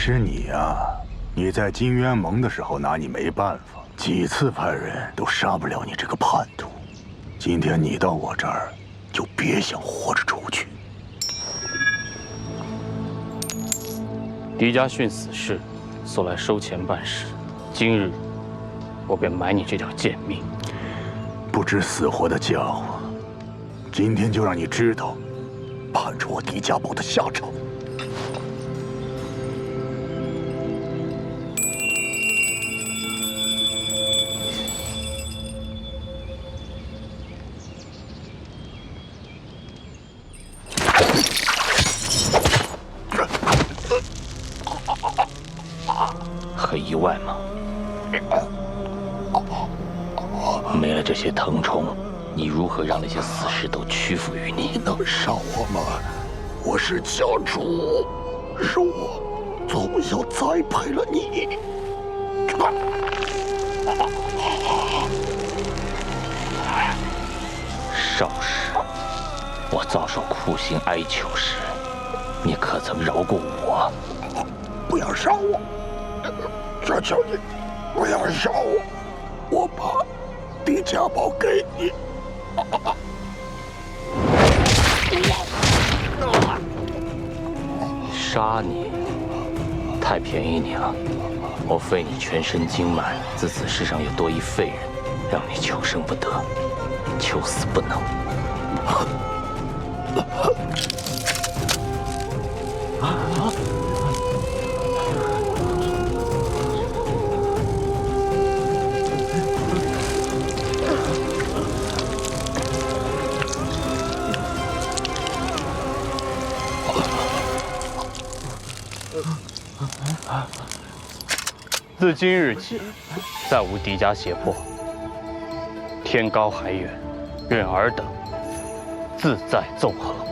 是你呀！你在金渊盟的时候拿你没办法，几次派人都杀不了你这个叛徒。今天你到我这儿，就别想活着出去。狄家训死士，素来收钱办事。今日，我便买你这条贱命。不知死活的家伙，今天就让你知道，判出我狄家堡的下场。很意外吗？没了这些藤虫，你如何让那些死士都屈服于你？你能杀我吗？我是家主，是我从小栽培了你。少时，我遭受酷刑哀求时，你可曾饶过我？不要杀我！求求你，不要杀我！我把狄家宝给你。杀你，太便宜你了。我废你全身经脉，自此世上又多一废人，让你求生不得，求死不能。自今日起，再无敌家胁迫。天高海远，任尔等自在纵横。